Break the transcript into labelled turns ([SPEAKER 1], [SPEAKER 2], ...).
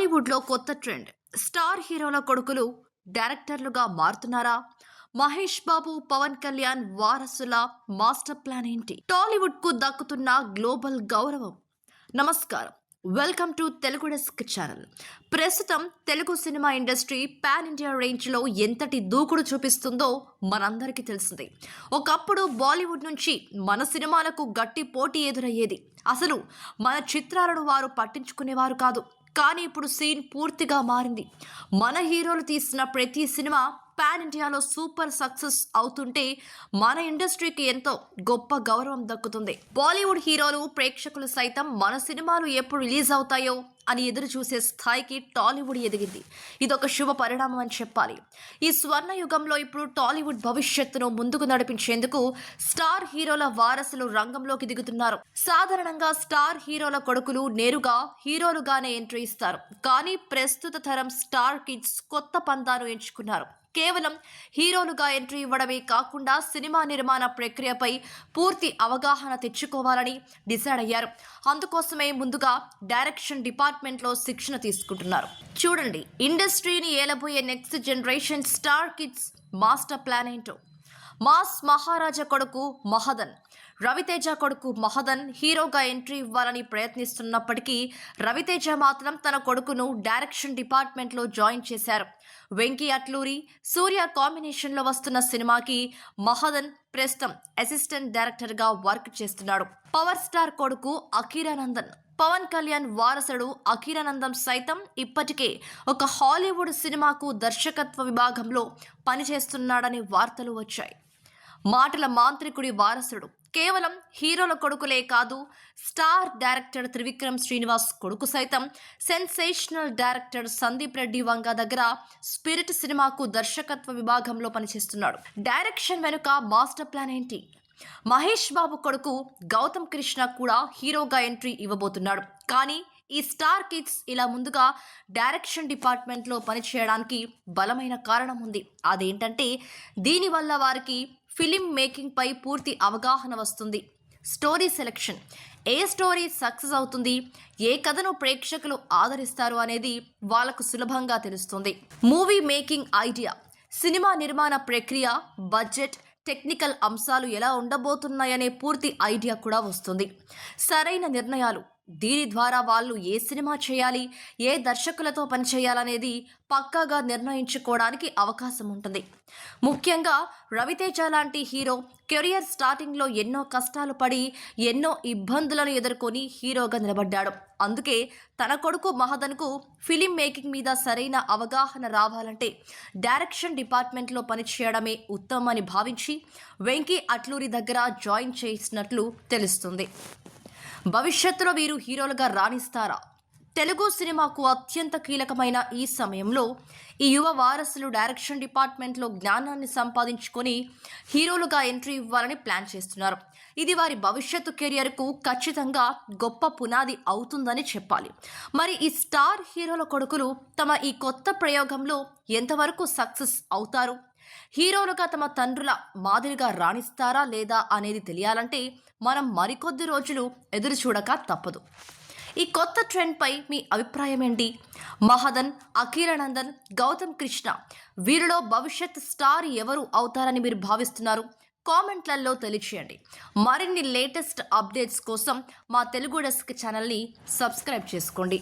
[SPEAKER 1] టాలీవుడ్లో కొత్త trend. Star హీరోల కొడుకులు డైరెక్టర్లుగా మారుతున్నారా? మహేష్ బాబు పవన్ కళ్యాణ్ వారసుల మాస్టర్ ప్లాన్ ఏంటి? టాలీవుడ్కు దక్కుతున్న గ్లోబల్ గౌరవం. నమస్కారం. Welcome to Telugu desk channel. ప్రస్తుతం Telugu cinema industry pan India రేంజ్లో ఎంతటి దూకుడు చూపిస్తుందో మనందరికీ తెలిసిందే. ఒకప్పుడు బాలీవుడ్ నుంచి మన సినిమాలకు గట్టి పోటీ ఎదురయ్యేది. అసలు మన చిత్రాలను వారు పట్టించుకునేవారు కాదు. కానీ ఇప్పుడు సీన్ పూర్తిగా మారింది. మన హీరోలు తీసిన ప్రతి సినిమా పాన్ ఇండియాలో సూపర్ సక్సెస్ అవుతుంటే మన ఇండస్ట్రీకి ఎంతో గొప్ప గౌరవం దక్కుతుంది. బాలీవుడ్ హీరోలు ప్రేక్షకులు సైతం మన సినిమాలు ఎప్పుడు రిలీజ్ అవుతాయో అని ఎదురు చూసే స్థాయికి టాలీవుడ్ ఎదిగింది. ఇదొక శుభ పరిణామం అని చెప్పాలి. ఈ స్వర్ణ యుగంలో ఇప్పుడు టాలీవుడ్ భవిష్యత్తును ముందుకు నడిపించేందుకు స్టార్ హీరోల వారసులు రంగంలోకి దిగుతున్నారు. సాధారణంగా స్టార్ హీరోల కొడుకులు నేరుగా హీరోలుగానే ఎంట్రీ ఇస్తారు. కానీ ప్రస్తుత తరం స్టార్ కిడ్స్ కొత్త పందాను ఎంచుకున్నారు. కేవలం హీరోలుగా ఎంట్రీ ఇవ్వడమే కాకుండా సినిమా నిర్మాణ ప్రక్రియపై పూర్తి అవగాహన తెచ్చుకోవాలని డిసైడ్ అయ్యారు. అందుకోసమే ముందుగా డైరెక్షన్ డిపార్ట్మెంట్లో శిక్షణ తీసుకుంటున్నారు. చూడండి ఇండస్ట్రీని ఏలబోయే next generation star kids master plan ఏంటో. మాస్ మహారాజా కొడుకు మహదన్. రవితేజ కొడుకు మహదన్ హీరోగా ఎంట్రీ ఇవ్వాలని ప్రయత్నిస్తున్నప్పటికీ రవితేజ మాత్రం తన కొడుకును డైరెక్షన్ డిపార్ట్మెంట్లో జాయిన్ చేశారు. వెంకీ అట్లూరి సూర్య కాంబినేషన్లో వస్తున్న సినిమాకి మహదన్ ప్రస్తుతం అసిస్టెంట్ డైరెక్టర్గా వర్క్ చేస్తున్నాడు. పవర్ స్టార్ కొడుకు అఖీరానందన్. పవన్ కళ్యాణ్ వారసుడు అఖీరానందం సైతం ఇప్పటికే ఒక హాలీవుడ్ సినిమాకు దర్శకత్వ విభాగంలో పనిచేస్తున్నాడని వార్తలు వచ్చాయి. మాటల మాంత్రికుడి వారసుడు. కేవలం హీరోల కొడుకులే కాదు స్టార్ డైరెక్టర్ త్రివిక్రమ్ శ్రీనివాస్ కొడుకు సైతం సెన్సేషనల్ డైరెక్టర్ సందీప్ రెడ్డి వంగ దగ్గర స్పిరిట్ సినిమాకు దర్శకత్వ విభాగంలో పనిచేస్తున్నాడు. డైరెక్షన్ వెనుక మాస్టర్ ప్లాన్ ఏంటి? మహేష్ బాబు కొడుకు గౌతమ్ కృష్ణ కూడా హీరోగా ఎంట్రీ ఇవ్వబోతున్నాడు. కానీ ఈ స్టార్ కిడ్స్ ఇలా ముందుగా డైరెక్షన్ డిపార్ట్మెంట్లో పనిచేయడానికి బలమైన కారణం ఉంది. అదేంటంటే దీనివల్ల వారికి ఫిలిం మేకింగ్పై పూర్తి అవగాహన వస్తుంది. Story selection. ఏ స్టోరీ సక్సెస్ అవుతుంది? ఏ కథను ప్రేక్షకులు ఆదరిస్తారు అనేది వాళ్ళకు సులభంగా తెలుస్తుంది. Movie making idea. సినిమా నిర్మాణ ప్రక్రియ బడ్జెట్ టెక్నికల్ అంశాలు ఎలా ఉండబోతున్నాయనే పూర్తి ఐడియా కూడా వస్తుంది. సరైన నిర్ణయాలు. దీని ద్వారా వాళ్ళు ఏ సినిమా చేయాలి ఏ దర్శకులతో పనిచేయాలనేది పక్కాగా నిర్ణయించుకోవడానికి అవకాశం ఉంటుంది. ముఖ్యంగా రవితేజ లాంటి హీరో కెరియర్ స్టార్టింగ్లో ఎన్నో కష్టాలు పడి ఎన్నో ఇబ్బందులను ఎదుర్కొని హీరోగా నిలబడ్డాడు. అందుకే తన కొడుకు మహదన్కు ఫిలిం మేకింగ్ మీద సరైన అవగాహన రావాలంటే డైరెక్షన్ డిపార్ట్మెంట్లో పనిచేయడమే ఉత్తమమని భావించి వెంకీ అట్లూరి దగ్గర జాయిన్ చేసినట్లు తెలుస్తుంది. భవిష్యత్తులో వీరు హీరోలుగా రాణిస్తారా? తెలుగు సినిమాకు అత్యంత కీలకమైన ఈ సమయంలో ఈ యువ వారసులు డైరెక్షన్ డిపార్ట్మెంట్లో జ్ఞానాన్ని సంపాదించుకొని హీరోలుగా ఎంట్రీ ఇవ్వాలని ప్లాన్ చేస్తున్నారు. ఇది వారి భవిష్యత్తు కెరియర్కు ఖచ్చితంగా గొప్ప పునాది అవుతుందని చెప్పాలి. మరి ఈ స్టార్ హీరోల కొడుకులు తమ ఈ కొత్త ప్రయోగంలో ఎంతవరకు సక్సెస్ అవుతారు? హీరోలుగా తమ తండ్రుల మాదిరిగా రాణిస్తారా లేదా అనేది తెలియాలంటే మనం మరికొద్ది రోజులు ఎదురు చూడక తప్పదు. ఈ కొత్త ట్రెండ్పై మీ అభిప్రాయం ఏంటి? మహదన్ అఖీరానందన్ గౌతమ్ కృష్ణ వీరిలో భవిష్యత్ స్టార్ ఎవరు అవుతారని మీరు భావిస్తున్నారు? కామెంట్లలో తెలియచేయండి. మరిన్ని లేటెస్ట్ అప్డేట్స్ కోసం మా తెలుగు డెస్క్ ఛానల్ని సబ్స్క్రైబ్ చేసుకోండి.